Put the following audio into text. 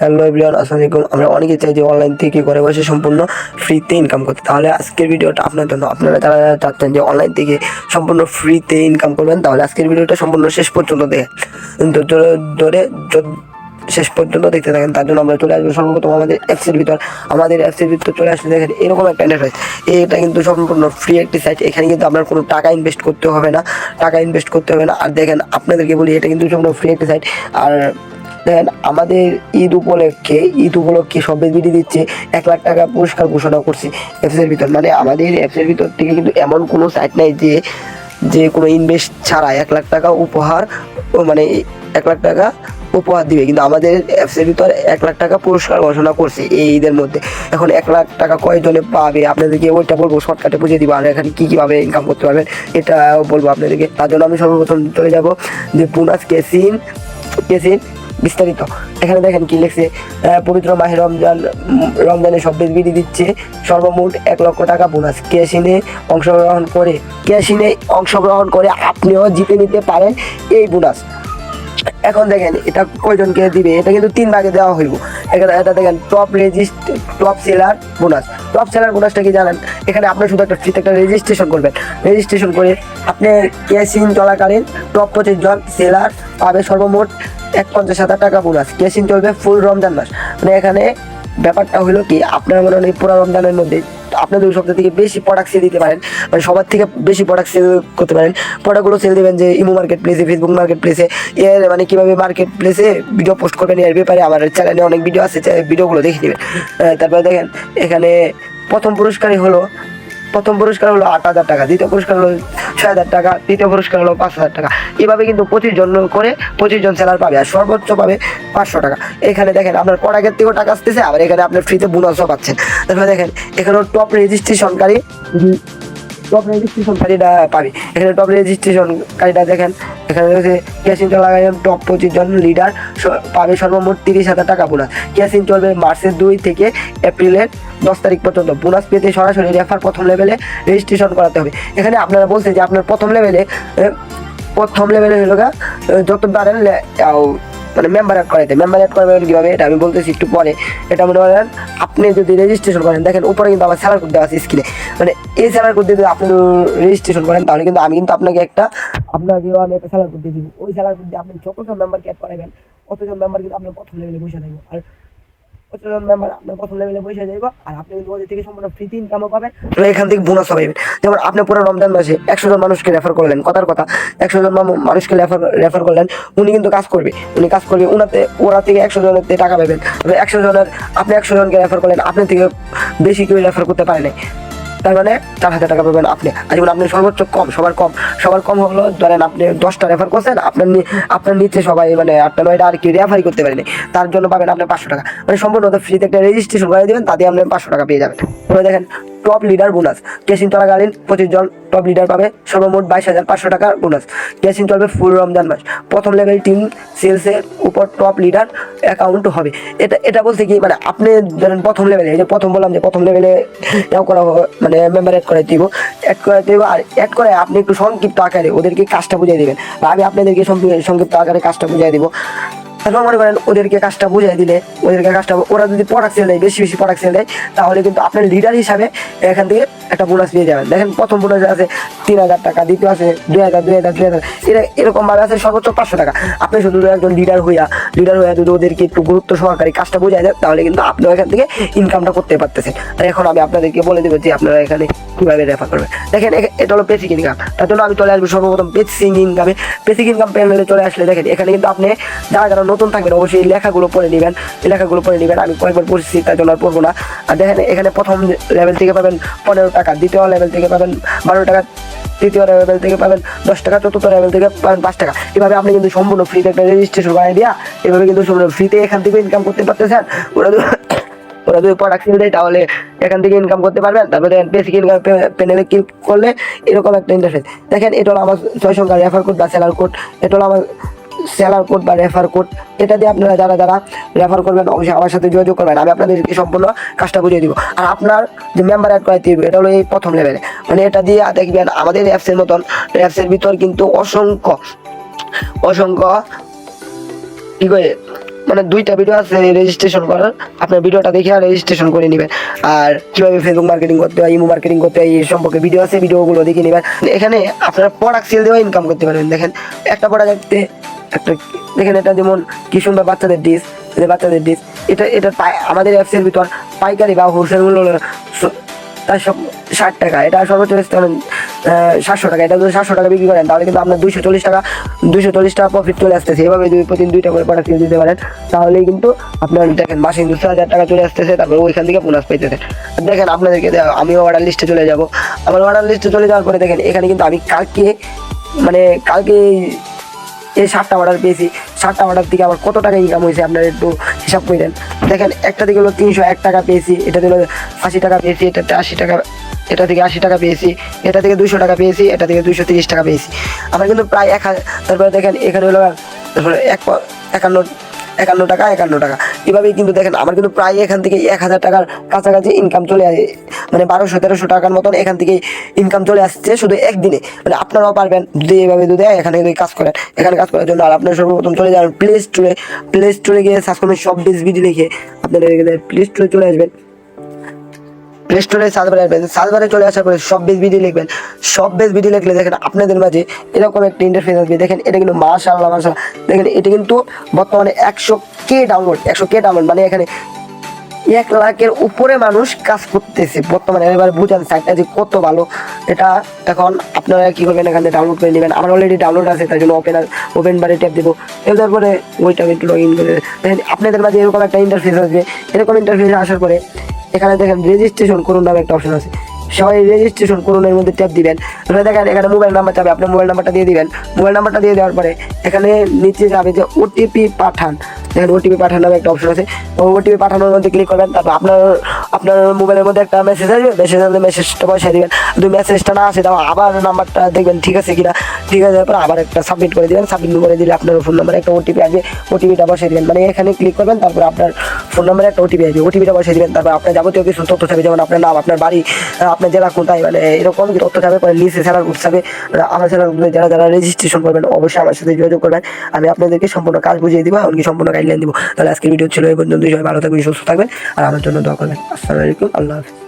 Hello everyone আসসালামু আলাইকুম আমরা অনেকে চাই যে অনলাইন থেকে ঘরে বসে সম্পূর্ণ ফ্রিতে ইনকাম করতে। তাহলে আজকের ভিডিওটা আপনার জন্য। আপনারা যারা চাচ্ছেন যে অনলাইন থেকে সম্পূর্ণ ফ্রিতে ইনকাম করবেন, তাহলে আজকের ভিডিওটা সম্পূর্ণ শেষ পর্যন্ত দেখেন ধরে শেষ পর্যন্ত দেখতে থাকেন, তার জন্য আমরা চলে আসব সর্বপ্রথম আমাদের অ্যাপসের ভিতর। আমাদের অ্যাপসের ভিতর চলে আসলে দেখেন, এরকম একটা ইন্টারফেস এটা কিন্তু সম্পূর্ণ ফ্রি একটি সাইট এখানে কিন্তু আপনার কোনো টাকা ইনভেস্ট করতে হবে না। টাকা ইনভেস্ট করতে হবে না। আর দেখেন, আপনাদেরকে বলি, এটা কিন্তু সম্পূর্ণ ফ্রি একটি সাইট আর দেখেন আমাদের ঈদ উপলক্ষে ঈদ উপলক্ষে সব বিধি দিচ্ছে এক লাখ টাকা পুরস্কার ঘোষণা করছে অ্যাপসের ভিতর। মানে আমাদের অ্যাপসের ভিতর থেকে কিন্তু এমন কোনো সাইট নাই যে যে কোনো ইনভেস্ট ছাড়া এক লাখ টাকা উপহার মানে এক লাখ টাকা উপহার দিবে। কিন্তু আমাদের অ্যাপসের ভিতর এক লাখ টাকা পুরস্কার ঘোষণা করছে এই ঈদের মধ্যে। এখন এক লাখ টাকা কয়জনে পাবে? আপনাদেরকে ওইটা বলব শর্টকাটে বুঝিয়ে দিব, আর এখানে কী কীভাবে ইনকাম করতে পারবেন এটা বলব আপনাদেরকে। তার জন্য আমি সর্বপ্রথম চলে যাব যে পুনাস কেসিন কেসিন বিস্তারিত। এখানে দেখেন কি লেখছে পবিত্র মাহে রমজান রমজানে সব বিধি দিচ্ছে, সর্বমোট এক লক্ষ টাকা বোনাস ক্যাশিনে অংশগ্রহণ করে, ক্যাশিনে অংশগ্রহণ করে আপনিও জিতে নিতে পারেন এই বোনাস এখন দেখেন, এটা কয়জনকে দিবে? এটা কিন্তু তিন ভাগে দেওয়া হইব। এটা দেখেন top resist top seller bonus top seller বোনাসটা কি জানেন? এখানে আপনি শুধু একটা ফ্রিতে একটা রেজিস্ট্রেশন করবেন। রেজিস্ট্রেশন করে আপনি ক্যাশিন চলাকালীন টপ পঁচিশ জন সেলার পাবে সর্বমোট এক পঞ্চাশ হাজার টাকা বোনাস ক্যাশিন চলবে ফুল রমজান মাস। মানে এখানে ব্যাপারটা হলো কি, আপনার মনে হয় পুরো রমজানের মধ্যে আপনি সব থেকে বেশি প্রোডাক্ট সেল দিতে পারেন মানে সবার থেকে বেশি প্রোডাক্ট সেল করতে পারেন। প্রোডাক্টগুলো সেল দেবেন যে ইমো মার্কেট প্লেসে ফেসবুক মার্কেট প্লেসে এর মানে কীভাবে মার্কেট প্লেসে ভিডিও পোস্ট করবেন, এর ব্যাপারে আমার চ্যানেলে অনেক ভিডিও আছে ভিডিওগুলো দেখে নেবেন। তারপরে দেখেন, এখানে প্রথম পুরস্কারই হলো প্রথম পুরস্কার হলো আট হাজার টাকা, দ্বিতীয় পুরস্কার হলো ছয় হাজার টাকা, তৃতীয় পুরস্কার হলো পাঁচ হাজার টাকা। এভাবে কিন্তু পঁচিশ জন করে পঁচিশ জন সেলার পাবে আর সর্বোচ্চ পাবে পাঁচশো টাকা। এখানে দেখেন আপনার প্রোডাক্টের থেকেও টাকা আসতেছে, আবার এখানে আপনার ফ্রিতে বোনাসও পাচ্ছেন। তারপরে দেখেন, এখানেও টপ রেজিস্ট্রেশনকারী টপ রেজিস্ট্রেশনকারীটা পাবে। এখানে টপ রেজিস্ট্রেশনকারীটা দেখেন। এখানে রয়েছে ক্যাশিং চলাকালীন টপ পঁচিশ জন লিডার পাবে সর্বমোট তিরিশ হাজার টাকা বোনাস ক্যাশিং চলবে মার্চের দুই থেকে এপ্রিলের দশ তারিখ পর্যন্ত। বোনাস পেতে সরাসরি রেফার প্রথম লেভেলে রেজিস্ট্রেশন করাতে হবে। এখানে আপনারা বলছেন যে আপনার প্রথম লেভেলে প্রথম লেভেলে হলো যত পারেন মানে মেম্বার অ্যাড করাইতে। মেম্বার অ্যাড করবেন কীভাবে? এটা আমি বলতেছি একটু পরে। এটা মনে করেন, আপনি যদি রেজিস্ট্রেশন করেন, দেখেন উপরে কিন্তু আমার স্যালার কোড দেওয়া আছে স্ক্রিনে মানে এই স্যালার কোড দিয়ে যদি আপনি রেজিস্ট্রেশন করেন, তাহলে কিন্তু আমি কিন্তু আপনাকে একটা, আপনাকে আমি একটা স্যালার কোড দিয়ে দিব। ওই স্যালার কোড দিয়ে আপনি যতজন মেম্বারকে অ্যাড করাবেন অতজন মেম্বার কিন্তু আপনার প্রথম লেভেলে বসে থাকবে। আর কতজন মেম্বার আপনার প্রথম লেভেলে আর আপনি ওদের থেকে সম্পূর্ণ পাবেন। এখান থেকে বোনাস যেমন আপনি পুরো রমজান মাসে একশো জন মানুষকে রেফার করলেন, কথার কথা, একশো জন মানু- মানুষকে রেফার রেফার করলেন, উনি কিন্তু কাজ করবে। উনি কাজ করবে, উনাতে ওরা থেকে একশো জনের টাকা পাবেন। একশো জনের আপনি একশো জনকে রেফার করলেন, আপনি থেকে বেশি কেউ রেফার করতে পারে তার মানে চার হাজার টাকা পাবেন আপনি। আর যেমন আপনি সর্বোচ্চ কম, সবার কম সবার কম হলো ধরেন আপনি দশটা রেফার করছেন, আপনার আপনার নিচে সবাই মানে আটটা, নয়টা আর কি রেফারই করতে পারেনি, তার জন্য পাবেন আপনি পাঁচশো টাকা। মানে সম্পূর্ণ ফ্রিতে একটা রেজিস্ট্রেশন করে দেবেন তাতে আপনি পাঁচশো টাকা পেয়ে যাবেন। দেখেন টপ লিডার বোনাস কেসিং চলাকালীন পঁচিশ জন টপ লিডার পাবে, সর্বমোট বাইশ হাজার পাঁচশো টাকার বোনাস কেসিং চলবে ফুল রমজান মাস। প্রথম লেভেল টিম সেলসের উপর টপ লিডার অ্যাকাউন্ট হবে। এটা এটা বলতে কি মানে আপনি ধরেন প্রথম লেভেলে এই যে প্রথম বললাম যে প্রথম লেভেলে এও করা মানে মেম্বার অ্যাড করে দিব অ্যাড করে দিব, আর অ্যাড করে আপনি একটু সংক্ষিপ্ত আকারে ওদেরকে কাজটা বুঝিয়ে দিবেন। আমি আপনাদেরকে সংক্ষিপ্ত আকারে কাজটা বুঝিয়ে দিব। তারপর মনে করেন ওদেরকে কাজটা বুঝাই দিলে, ওদেরকে কাজটা, ওরা যদি প্রোডাক্ট সেল দেয় বেশি বেশি প্রোডাক্ট সেল দেয় তাহলে কিন্তু আপনার লিডার হিসাবে এখান থেকে একটা বোনাস পেয়ে যাবেন। দেখেন প্রথম বোনাস আছে তিন হাজার টাকা, দ্বিতীয় আছে দুই হাজার দুই হাজার দুই হাজার। এরা এরকমভাবে আছে সর্বোচ্চ পাঁচশো টাকা। আপনি শুধু একজন লিডার হইয়া লিডার হইয়া যদি ওদেরকে একটু গুরুত্ব সহকারে কাজটা বুঝাই দেন, তাহলে কিন্তু আপনিও এখান থেকে ইনকামটা করতে পারতেছেন। তাই এখন আমি আপনাদেরকে বলে দেবো যে আপনারা এখানে কীভাবে রেফার করবেন। দেখেন এটা হলো বেসিক ইনকাম তার জন্য আমি চলে আসব সর্বপ্রথম বেসিক ইনকামে বেসিক ইনকাম প্যানেলে চলে আসলে দেখেন, এখানে কিন্তু আপনি যারা যারা নতুন থাকবেন, অবশ্যই লেখাগুলো পড়ে নেবেন। এই লেখাগুলো পড়ে নেবেন, আমি কয়েকবার পড়ছি, তার জন্য আর পড়ব না। আর দেখেন, এখানে প্রথম লেভেল থেকে পাবেন পনেরো টাকা, দ্বিতীয় লেভেল থেকে পাবেন বারো টাকা, তৃতীয় লেভেল থেকে পাবেন দশ টাকা, চতুর্থ লেভেল থেকে পাবেন পাঁচ টাকা। এভাবে আপনি কিন্তু সম্পূর্ণ ফ্রিতে একটা রেজিস্ট্রেশন বানিয়ে দিয়া, এভাবে কিন্তু সম্পূর্ণ ফ্রিতে এখান থেকে ইনকাম করতে পারতেছেন। ওরা ওরা যদি প্রোডাক্ট সেল দেয় তাহলে এখান থেকে ইনকাম করতে পারবেন। তারপরে দেখেন বেসিক ইনকাম প্যানেলে ক্লিক করলে এরকম একটা ইন্টারফেস দেখেন, এটা হলো আমার ছয় সংখ্যা রেফার কোড বা সেলার কোড এটা হলো আমার সেলার কোড বা রেফার কোড এটা দিয়ে আপনারা যারা যারা রেফার করবেন, অবশ্যই আমার সাথে যোগাযোগ করবেন। আমি আপনাদেরকে সম্পূর্ণ কাজটা বুঝিয়ে দিব। আর আপনার যে মেম্বার অ্যাড করাইতে এটা হলো এই প্রথম লেভেলে মানে এটা দিয়ে দেখবেন, আমাদের অ্যাপসের মতন অ্যাপসের ভিতর কিন্তু অসংখ্য অসংখ্য কি করে মানে দুইটা ভিডিও আছে রেজিস্ট্রেশন করার। আপনার ভিডিওটা দেখে আর রেজিস্ট্রেশন করে নেবেন। আর কীভাবে ফেসবুক মার্কেটিং করতে হয় ইমো মার্কেটিং করতে হয়, এই সম্পর্কে ভিডিও আছে ভিডিওগুলো দেখে নেবেন। এখানে আপনারা প্রোডাক্ট সেল দিয়েও ইনকাম করতে পারবেন। দেখেন, একটা প্রোডাক্ট একটা দেখেন এটা যেমন কি সুন্দর বাচ্চাদের ডিস বাচ্চাদের ডিস এটা এটা আমাদের অ্যাপসের ভিতর পাইকারি বা হোলসেল মূল্য সব ষাট টাকা। এটা সর্বোচ্চ রেস্টুরেন্ট সাতশো টাকা। এটা যদি সাতশো টাকা বিক্রি করেন, তাহলে কিন্তু আপনার দুইশো চল্লিশ টাকা দুইশো চল্লিশ টাকা প্রফিট চলে আসতেছে। এভাবে যদি প্রতিদিন দুইটা করে প্রোডাক্ট দিতে পারেন, তাহলেই কিন্তু আপনার দেখেন মাসে দুশো হাজার টাকা চলে আসতেছে, তারপরে ওইখান থেকে বোনাস পাইতেছে। দেখেন আপনাদেরকে আমিও অর্ডার লিস্টে চলে যাব। আমার অর্ডার লিস্টে চলে যাওয়ার পরে দেখেন, এখানে কিন্তু আমি কালকে মানে কালকে এই সাতটা অর্ডার পেয়েছি। সাতটা অর্ডার থেকে আবার কত টাকা ইনকাম হয়েছে আপনারা একটু হিসাব করে দেন। দেখেন, একটা থেকে হলো তিনশো এক টাকা পেয়েছি, এটা হলো আশি টাকা পেয়েছি, এটাতে আশি টাকা, এটা থেকে আশি টাকা পেয়েছি, এটা থেকে দুশো টাকা পেয়েছি, এটা থেকে দুশো তিরিশ টাকা পেয়েছি। আমরা কিন্তু প্রায় এক হাজার তারপরে দেখেন, এখানে হলো, তারপরে এক একান্ন একান্ন টাকা একান্ন টাকা। এভাবেই কিন্তু দেখেন, আমার কিন্তু প্রায় এখান থেকে এক হাজার টাকার কাছাকাছি ইনকাম চলে আসে। মানে বারোশো, তেরোশো টাকার মতন এখান থেকে ইনকাম চলে আসছে শুধু একদিনে। মানে আপনারাও পারবেন যদি এভাবে যদি এখানে যদি কাজ করেন। এখানে কাজ করার জন্য আর আপনার সর্বপ্রথম চলে যাবেন প্লে স্টোরে প্লে স্টোরে গিয়ে করবেন সব বেশ বিডি লিখে আপনারা প্লে স্টোরে চলে আসবেন। প্লে স্টোরে সার্ভারে আসবেন। সার্ভারে চলে আসার পরে সব বেস ভিডিও লিখবেন সব বেস ভিডিও লিখলে দেখেন আপনাদের মাঝে এরকম একটা ইন্টারফেস আসবে। দেখেন এটা কিন্তু মাশাআল্লাহ মাশাআল্লাহ। দেখেন এটা কিন্তু বর্তমানে একশো কে ডাউনলোড একশো কে ডাউনলোড মানে এখানে এক লাখের উপরে মানুষ কাজ করতেছে। বর্তমানে এবার বুঝান সাইটটা যে কত ভালো। এটা এখন আপনারা কি করবেন? এখানে ডাউনলোড করে নেবেন। আমার অলরেডি ডাউনলোড আছে তাই জন্য ওপেন ওপেন বারে ট্যাপ দেবো। এবার পরে ওইটা একটু লগ ইন করে আপনাদের মাঝে এরকম একটা ইন্টারফেস আসবে। এরকম ইন্টারফেস আসার পরে এখানে দেখেন রেজিস্ট্রেশন করুন নামে একটা অপশন আছে। সবাই রেজিস্ট্রেশন করুন এর মধ্যে ট্যাপ দিবেন। এখানে দেখেন এখানে মোবাইল নাম্বার চাবে আপনি মোবাইল নাম্বারটা দিয়ে দিবেন। মোবাইল নাম্বারটা দিয়ে দেওয়ার পরে এখানে নিচে যাবে যে ওটিপি পাঠান। দেখেন ওটিপি পাঠানো নামে একটা অপশন আছে। ওটিপি পাঠানোর মধ্যে ক্লিক করবেন, তারপর আপনার আপনার মোবাইলের মধ্যে একটা মেসেজ আসবে। মেসেজ আসলে মেসেজটা পয়সা দিবেন। যদি মেসেজটা না আসে তাও আবার নাম্বারটা দেখবেন, ঠিক আছে কিনা? ঠিক আছে, তারপর আবার একটা সাবমিট করে দিবেন। সাবমিট করে দিলে আপনার ফোন নাম্বারে একটা ওটিপি আসবে। ওটিপিটা বসিয়ে দিবেন। মানে এখানে ক্লিক করবেন, তারপর আপনার ফোন নাম্বারে একটা ওটিপি আসবে। ওটিপিটা বসিয়ে দিবেন, তারপর আপনার যাবতীয় কিছু তথ্য থাকবে, যেমন আপনার নাম, আপনার বাড়ি, আপনার জেলা কোথায় মানে এরকম কি তথ্য থাকবে? পরে নিচে স্যালার গ্রুপ থাকবে। আমার স্যালার গ্রুপে যারা যারা রেজিস্ট্রেশন করবেন, অবশ্যই আমার সাথে যোগাযোগ করবেন। আমি আপনাদেরকে সম্পূর্ণ কাজ বুঝিয়ে দিব, এমনকি সম্পূর্ণ গাইডলাইন দিব। তাহলে আজকের ভিডিও ছিল এই পর্যন্ত সবাই ভালো থাকবেন, সুস্থ থাকবেন, আর আমার জন্য দোয়া করবেন। আসসালামু আলাইকুম, আল্লাহ হাফিজ।